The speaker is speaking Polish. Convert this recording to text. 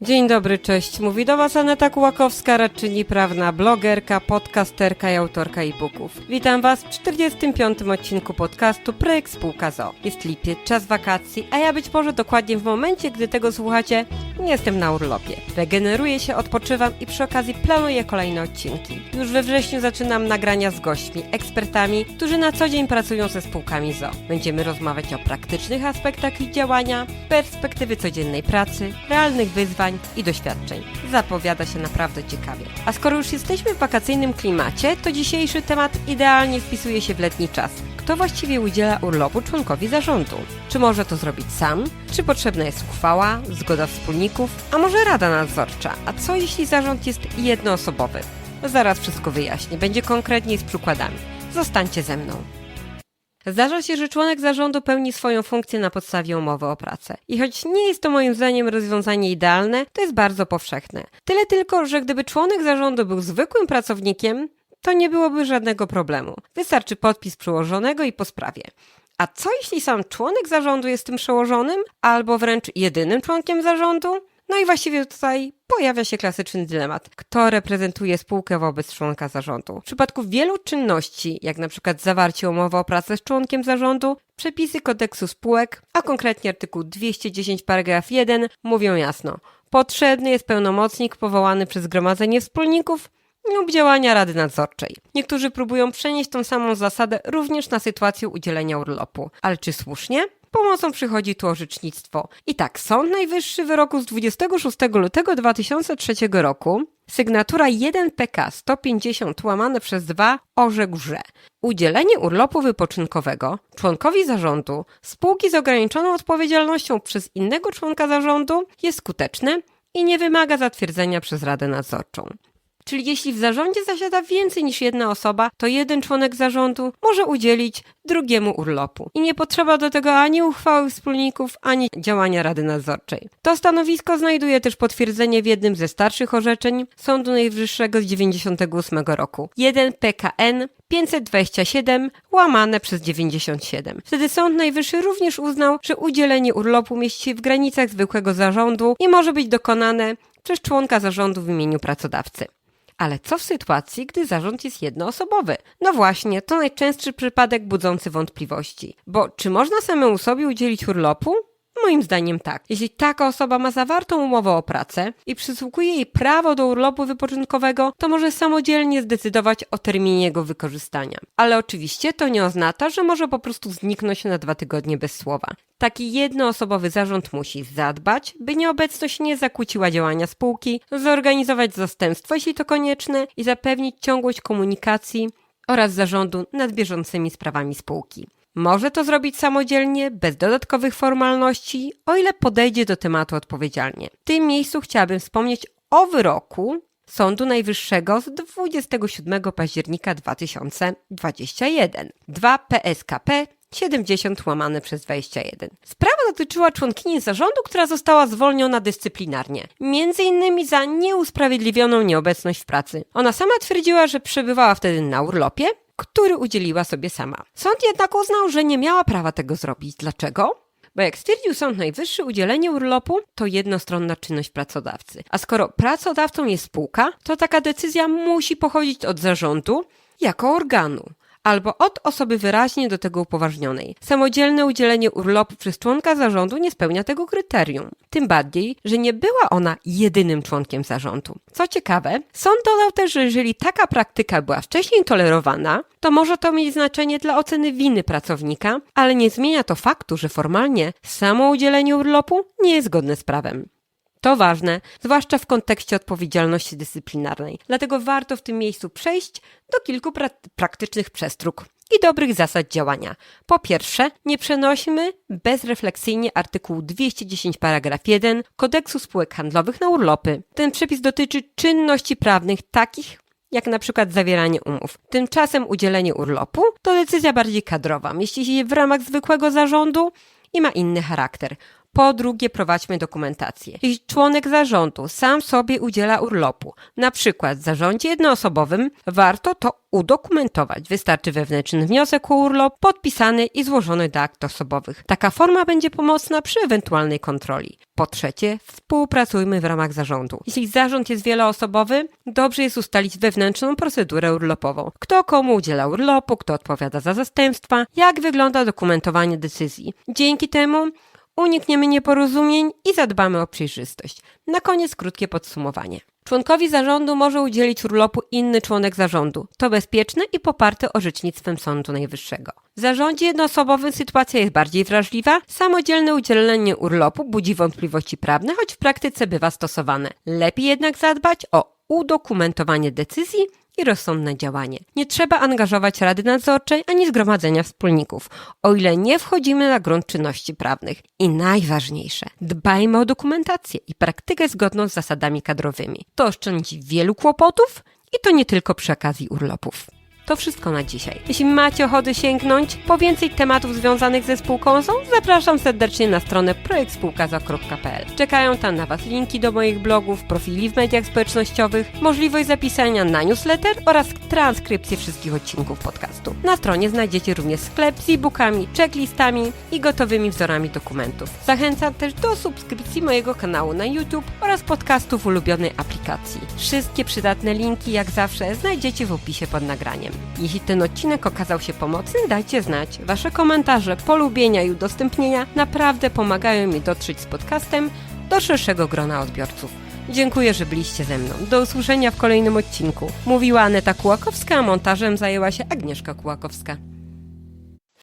Dzień dobry, cześć. Mówi do Was Aneta Kułakowska, radczyni prawna, blogerka, podcasterka i autorka e-booków. Witam Was w 45. odcinku podcastu Projekt Spółka ZO. Jest lipiec, czas wakacji, a ja być może dokładnie w momencie, gdy tego słuchacie, nie jestem na urlopie. Regeneruję się, odpoczywam i przy okazji planuję kolejne odcinki. Już we wrześniu zaczynam nagrania z gośćmi, ekspertami, którzy na co dzień pracują ze spółkami ZO. Będziemy rozmawiać o praktycznych aspektach ich działania, perspektywy codziennej pracy, realnych wyzwań i doświadczeń. Zapowiada się naprawdę ciekawie. A skoro już jesteśmy w wakacyjnym klimacie, to dzisiejszy temat idealnie wpisuje się w letni czas. Kto właściwie udziela urlopu członkowi zarządu? Czy może to zrobić sam? Czy potrzebna jest uchwała, zgoda wspólników, a może rada nadzorcza? A co jeśli zarząd jest jednoosobowy? Zaraz wszystko wyjaśnię, będzie konkretniej z przykładami. Zostańcie ze mną. Zdarza się, że członek zarządu pełni swoją funkcję na podstawie umowy o pracę. I choć nie jest to moim zdaniem rozwiązanie idealne, to jest bardzo powszechne. Tyle tylko, że gdyby członek zarządu był zwykłym pracownikiem, to nie byłoby żadnego problemu. Wystarczy podpis przełożonego i po sprawie. A co jeśli sam członek zarządu jest tym przełożonym, albo wręcz jedynym członkiem zarządu? No i właściwie tutaj pojawia się klasyczny dylemat. Kto reprezentuje spółkę wobec członka zarządu? W przypadku wielu czynności, jak na przykład zawarcie umowy o pracę z członkiem zarządu, przepisy kodeksu spółek, a konkretnie artykuł 210 paragraf 1 mówią jasno. Potrzebny jest pełnomocnik powołany przez zgromadzenie wspólników lub działania Rady Nadzorczej. Niektórzy próbują przenieść tą samą zasadę również na sytuację udzielenia urlopu. Ale czy słusznie? Pomocą przychodzi tu orzecznictwo. I tak, Sąd Najwyższy wyroku z 26 lutego 2003 roku, sygnatura 1 PK 150 łamane przez 2 orzekł, że udzielenie urlopu wypoczynkowego członkowi zarządu spółki z ograniczoną odpowiedzialnością przez innego członka zarządu jest skuteczne i nie wymaga zatwierdzenia przez Radę Nadzorczą. Czyli jeśli w zarządzie zasiada więcej niż jedna osoba, to jeden członek zarządu może udzielić drugiemu urlopu. I nie potrzeba do tego ani uchwały wspólników, ani działania Rady Nadzorczej. To stanowisko znajduje też potwierdzenie w jednym ze starszych orzeczeń Sądu Najwyższego z 98 roku. 1 PKN 527 łamane przez 97. Wtedy Sąd Najwyższy również uznał, że udzielenie urlopu mieści się w granicach zwykłego zarządu i może być dokonane przez członka zarządu w imieniu pracodawcy. Ale co w sytuacji, gdy zarząd jest jednoosobowy? No właśnie, to najczęstszy przypadek budzący wątpliwości. Bo czy można samemu sobie udzielić urlopu? Moim zdaniem tak. Jeśli taka osoba ma zawartą umowę o pracę i przysługuje jej prawo do urlopu wypoczynkowego, to może samodzielnie zdecydować o terminie jego wykorzystania. Ale oczywiście to nie oznacza, że może po prostu zniknąć na dwa tygodnie bez słowa. Taki jednoosobowy zarząd musi zadbać, by nieobecność nie zakłóciła działania spółki, zorganizować zastępstwo, jeśli to konieczne, i zapewnić ciągłość komunikacji oraz zarządu nad bieżącymi sprawami spółki. Może to zrobić samodzielnie, bez dodatkowych formalności, o ile podejdzie do tematu odpowiedzialnie. W tym miejscu chciałabym wspomnieć o wyroku Sądu Najwyższego z 27 października 2021. 2 PSKP 70 łamane przez 21. Sprawa dotyczyła członkini zarządu, która została zwolniona dyscyplinarnie, między innymi za nieusprawiedliwioną nieobecność w pracy. Ona sama twierdziła, że przebywała wtedy na urlopie, który udzieliła sobie sama. Sąd jednak uznał, że nie miała prawa tego zrobić. Dlaczego? Bo jak stwierdził Sąd Najwyższy, udzielenie urlopu to jednostronna czynność pracodawcy. A skoro pracodawcą jest spółka, to taka decyzja musi pochodzić od zarządu jako organu albo od osoby wyraźnie do tego upoważnionej. Samodzielne udzielenie urlopu przez członka zarządu nie spełnia tego kryterium. Tym bardziej, że nie była ona jedynym członkiem zarządu. Co ciekawe, sąd dodał też, że jeżeli taka praktyka była wcześniej tolerowana, to może to mieć znaczenie dla oceny winy pracownika, ale nie zmienia to faktu, że formalnie samo udzielenie urlopu nie jest zgodne z prawem. To ważne, zwłaszcza w kontekście odpowiedzialności dyscyplinarnej. Dlatego warto w tym miejscu przejść do kilku pra praktycznych przestróg i dobrych zasad działania. Po pierwsze, nie przenośmy bezrefleksyjnie artykułu 210 paragraf 1 Kodeksu spółek handlowych na urlopy. Ten przepis dotyczy czynności prawnych takich, jak na przykład zawieranie umów. Tymczasem udzielenie urlopu to decyzja bardziej kadrowa, mieści się w ramach zwykłego zarządu i ma inny charakter. Po drugie, prowadźmy dokumentację. Jeśli członek zarządu sam sobie udziela urlopu, na przykład w zarządzie jednoosobowym, warto to udokumentować. Wystarczy wewnętrzny wniosek o urlop, podpisany i złożony do akt osobowych. Taka forma będzie pomocna przy ewentualnej kontroli. Po trzecie, współpracujmy w ramach zarządu. Jeśli zarząd jest wieloosobowy, dobrze jest ustalić wewnętrzną procedurę urlopową. Kto komu udziela urlopu, kto odpowiada za zastępstwa, jak wygląda dokumentowanie decyzji. Dzięki temu unikniemy nieporozumień i zadbamy o przejrzystość. Na koniec krótkie podsumowanie. Członkowi zarządu może udzielić urlopu inny członek zarządu. To bezpieczne i poparte orzecznictwem Sądu Najwyższego. W zarządzie jednoosobowym sytuacja jest bardziej wrażliwa. Samodzielne udzielenie urlopu budzi wątpliwości prawne, choć w praktyce bywa stosowane. Lepiej jednak zadbać o udokumentowanie decyzji i rozsądne działanie. Nie trzeba angażować Rady Nadzorczej ani Zgromadzenia Wspólników, o ile nie wchodzimy na grunt czynności prawnych. I najważniejsze, dbajmy o dokumentację i praktykę zgodną z zasadami kadrowymi. To oszczędzi wielu kłopotów i to nie tylko przy okazji urlopów. To wszystko na dzisiaj. Jeśli macie ochotę sięgnąć po więcej tematów związanych ze spółką ZO, zapraszam serdecznie na stronę projektspółkazo.pl. Czekają tam na Was linki do moich blogów, profili w mediach społecznościowych, możliwość zapisania na newsletter oraz transkrypcję wszystkich odcinków podcastu. Na stronie znajdziecie również sklep z e-bookami, checklistami i gotowymi wzorami dokumentów. Zachęcam też do subskrypcji mojego kanału na YouTube oraz podcastów ulubionej aplikacji. Wszystkie przydatne linki, jak zawsze, znajdziecie w opisie pod nagraniem. Jeśli ten odcinek okazał się pomocny, dajcie znać. Wasze komentarze, polubienia i udostępnienia naprawdę pomagają mi dotrzeć z podcastem do szerszego grona odbiorców. Dziękuję, że byliście ze mną. Do usłyszenia w kolejnym odcinku. Mówiła Aneta Kułakowska, a montażem zajęła się Agnieszka Kułakowska.